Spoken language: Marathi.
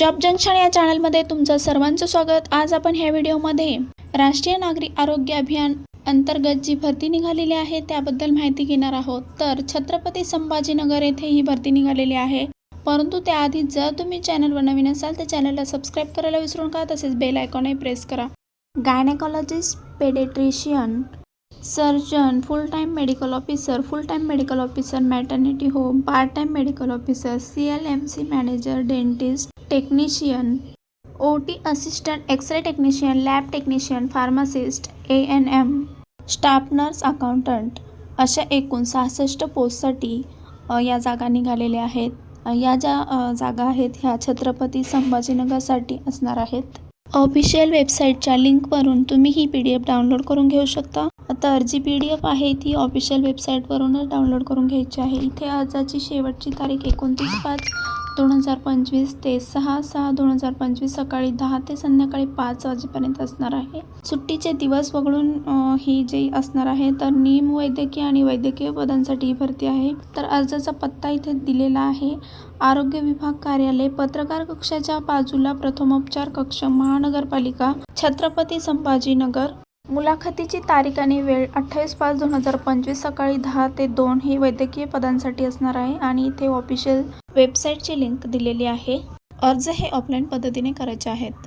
जॉब जंक्शन या चॅनलमध्ये तुमचं सर्वांचं स्वागत. आज आपण ह्या व्हिडिओमध्ये राष्ट्रीय नागरी आरोग्य अभियान अंतर्गत जी भरती निघालेली आहे त्याबद्दल माहिती घेणार आहोत. तर छत्रपती संभाजीनगर येथे ही भरती निघालेली आहे. परंतु त्याआधी जर तुम्ही चॅनलवर नवीन असाल तर चॅनलला सबस्क्राईब करायला विसरू नका तसेच बेल आयकॉनही प्रेस करा. Gynaecologist paediatrician surgeon full time medical officer full time medical officer maternity home part time medical officer C L M C manager dentist technician O T assistant X ray technician lab technician pharmacist A N M staff nurse accountant अशा एकूण सहासष्ट पोस्टसाठी या जागा निघालेल्या आहेत. या ज्या जागा आहेत ह्या छत्रपती संभाजीनगरसाठी असणार आहेत. ऑफिशियल वेबसाईटच्या लिंकवरून तुम्ही ही पी डी एफ डाउनलोड करून घेऊ शकता. तर जी पी डी एफ आहे ती ऑफिशियल वेबसाईटवरूनच डाउनलोड करून घ्यायची आहे. इथे अर्जाची शेवटची तारीख एकोणतीस पाच दोन हजार पंचवीस ते सहा सहा दोन हजार पंचवीस सकाळी दहा ते संध्याकाळी पाच वाजेपर्यंत असणार आहे. सुट्टीचे दिवस वगळून ही जे असणार आहे तर निम वैद्यकीय आणि वैद्यकीय पदांसाठी ही भरती आहे. तर अर्जाचा पत्ता इथे दिलेला आहे. आरोग्य विभाग कार्यालय पत्रकार कक्षाच्या बाजूला प्रथमोपचार कक्ष महानगरपालिका छत्रपती संभाजीनगर. मुलाखतीची तारीख आणि वेळ अठ्ठावीस पाच दोन हजार पंचवीस सकाळी दहा ते दोन ही वैद्यकीय पदांसाठी असणार आहे आणि इथे ऑफिशियल वेबसाईटची लिंक दिलेली आहे. अर्ज हे ऑफलाईन पद्धतीने करायचे आहेत.